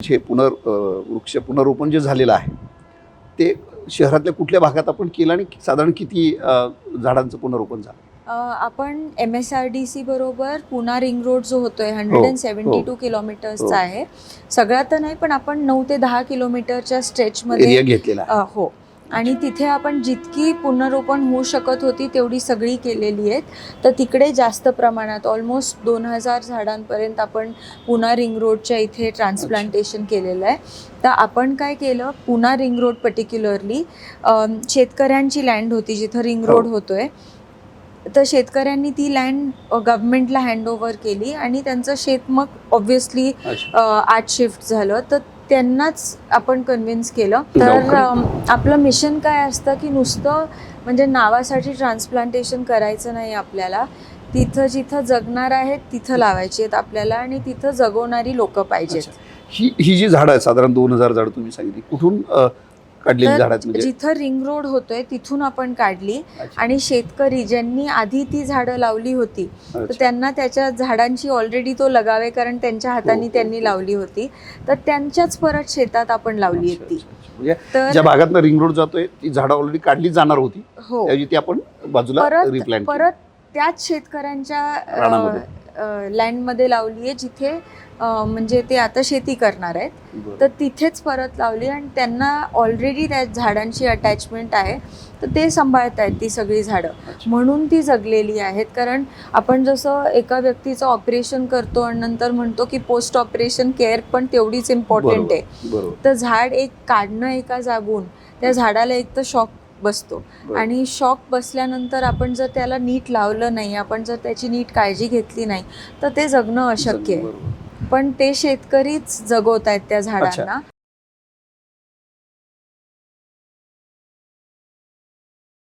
जे पुनर वृक्ष पुनरोपण जे झालेलं आहे ते शहरातल्या कुठल्या भागात आपण केलं आणि साधारण किती झाडांचं पुनरोपण झालं? आपण M S R D C बरोबर पुणा रिंग रोड जो होतोय हंड्रेड अँड सेव्हन्टी टू हो. किलोमीटर्सचा आहे. सगळा तर नाही पण आपण नऊ ते दहा किलोमीटरच्या स्ट्रेचमध्ये घेतलेला आहे. हो. आणि तिथे आपण जितकी पुनरोपण होऊ शकत होती तेवढी सगळी केलेली आहेत. तर तिकडे जास्त प्रमाणात ऑलमोस्ट दोन हजार झाडांपर्यंत आपण पुणा रिंग रोडच्या इथे ट्रान्सप्लांटेशन केलेलं आहे. तर आपण काय केलं पुणा रिंग रोड पर्टिक्युलरली शेतकऱ्यांची लँड होती जिथं रिंग हो. रोड होतोय. तर शेतकऱ्यांनी ती लँड गव्हर्नमेंटला हँडओव्हर केली आणि त्यांचं शेत मग ऑब्व्हियसली. आर्ट शिफ्ट झालं. तर त्यांनाच आपण कन्व्हिन्स केलं. तर आपलं मिशन काय असतं की नुसतं म्हणजे नावासाठी ट्रान्सप्लांटेशन करायचं नाही आपल्याला. तिथं जिथं जगणार आहेत तिथं लावायची आहेत आपल्याला आणि तिथं जगवणारी लोक पाहिजेत. ही ही जी झाडं आहेत साधारण दोन हजार झाडं तुम्ही सांगितली कुठून आहेत म्हणजे जिथं रिंग रोड होतोय तिथून आपण काढली. आणि शेतकरी ज्यांनी आधी ती झाडं लावली होती तर. त्यांना त्याच्या झाडांची ऑलरेडी तो लगावे कारण त्यांच्या हाताने हो, त्यांनी हो. लावली होती तर त्यांच्याच परत शेतात आपण लावली अच्छा, आहेत ती अच्छा, अच्छा. म्हणजे तर ज्या भागात रिंग रोड जातोय ती झाडं ऑलरेडी काढली जाणार होती हो ती आपण बाजूला परत त्याच शेतकऱ्यांच्या. लँडमध्ये लावली आहे जिथे म्हणजे ते आता शेती करणार आहेत. तर तिथेच परत लावली आणि त्यांना ऑलरेडी त्या झाडांची अटॅचमेंट आहे. तर ते सांभाळत आहेत ती सगळी झाडं. म्हणून ती जगलेली आहेत. कारण आपण जसं एका व्यक्तीचं ऑपरेशन करतो आणि नंतर म्हणतो की पोस्ट ऑपरेशन केअर पण तेवढीच इम्पॉर्टंट आहे. तर झाड एक काढणं एका जागून त्या झाडाला एक तर शॉक बसतो. आणि शॉक बसल्यानंतर आपण जर त्याला नीट लावलं नाही आपण जर त्याची नीट काळजी घेतली नाही तर ते जगणं अशक्य आहे. पण ते शेतकरीच जगवत आहेत त्या झाडांना